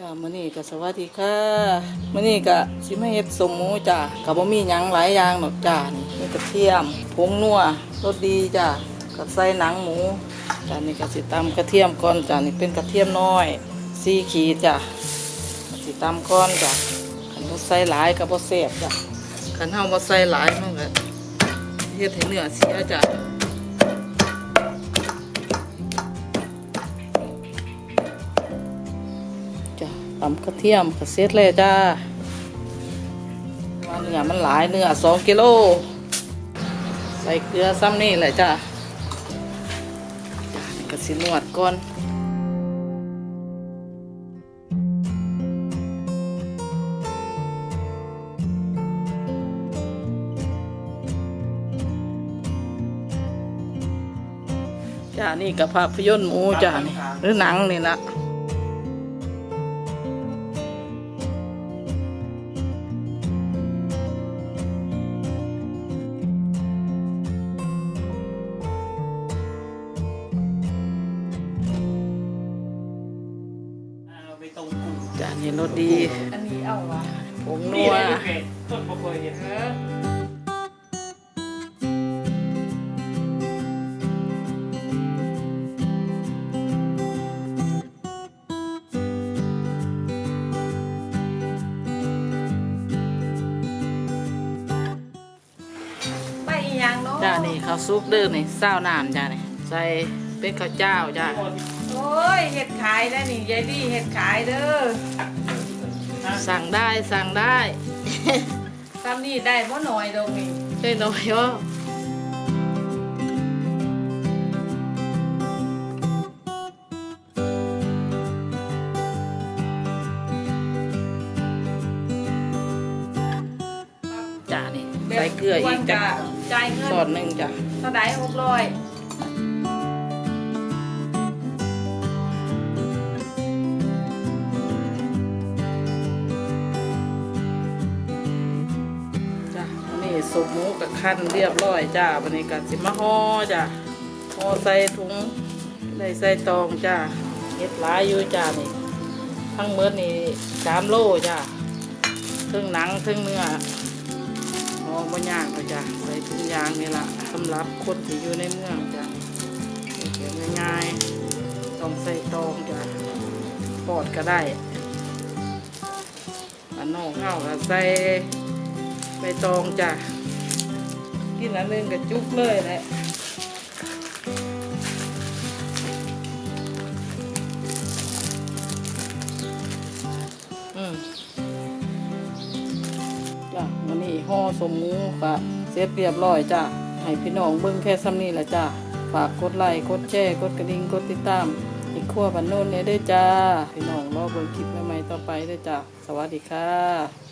จ้ามื้อนี้ก็สวัสดีค่ะมื้อนี้ก็สิมาเฮ็ดสมหมูจ้าก็บ่มีหยังหลายอย่างหรอกจ้านี่มีกระเทียมผงนัวรสดีจ้าก็ใส่หนังหมูจ้านี่ก็สิตำกระเทียมก่อนจ้านี่เป็นกระเทียมน้อย4ขีดจ้าสิตำก่อนจ้าคันบ่ใส่หลายก็บ่แซ่บจ้าคันเฮาบ่ใส่หลายมันก็เฮ็ดให้เนื้อเสียจ้าำกระเทียมกระเซ็ดเลยจ้าว่าเนื้อมันหลายเนื้อสองกิโล ใส่เกลือซ้ำนี่แหละจ้าจ้านี่ก็สินวดก่อนจ้านี่กับภาพยนตร์หมูจ้านี่หรือหนังนี่ละ จานนี้รสดีอันนี้เอาวะผงนันี่วเลยลูกเกดต้นมะเขือเห็นเออไปอีหยังเนาะจ้านี่ข้าวซุปเด้อนี่เศร้าน้ำจ้านี่ใส่เป็นข้าวเจ้าจ้าโอ้ย เห็ดขายได้นี่ยายดีเห็ดขายเด้อสั่งได้สั่งได้ซ้ำนี่ได้บ่หน่อยดอกนี่ได้น้อยว่าจ้านี่ใส่เกลืออีกจ้าจ่ายเงินส่วนหนึ่งจ้ะเท่าไหร่หกร้อย นนี้สุกหมูกับขั้นเรียบร้อยจ้าวันนี้ก็สิมาห่อจ้ะห่อใส่ถุงได้ใส่ตองจ้าเฮ็ดหลายอยู่จ้านี่ทั้งเมือนี่สามโลจ้าเครื่งหนังเครื่งเนื้อห่อบ่ยากเลยจ้ะใส่ถุงยางนี่ละสำหรับคนที่อยู่ในเมืองจ้ะเก็บง่ายๆต้องใส่ตองจ้ะปอดก็ได้อันนอกเข้าก็ใส่ ใบตองจ้ะกินอันนึงกับจุกเลยแหละอืมจ้ะวันนี้ห่อสมมูค่ะเสร็จเรียบร้อยจ้ะให้พี่น้องเบิ่งแค่ซ้ำนี้แหละจ้ะฝากกดไลค์กดแชร์กดกระดิ่งกดติดตามอีกขั้วบันโน้นเนี่ยได้จ้า พี่น้องรอเบิ่งคลิปใหม่ๆต่อไปได้จ้ะสวัสดีค่ะ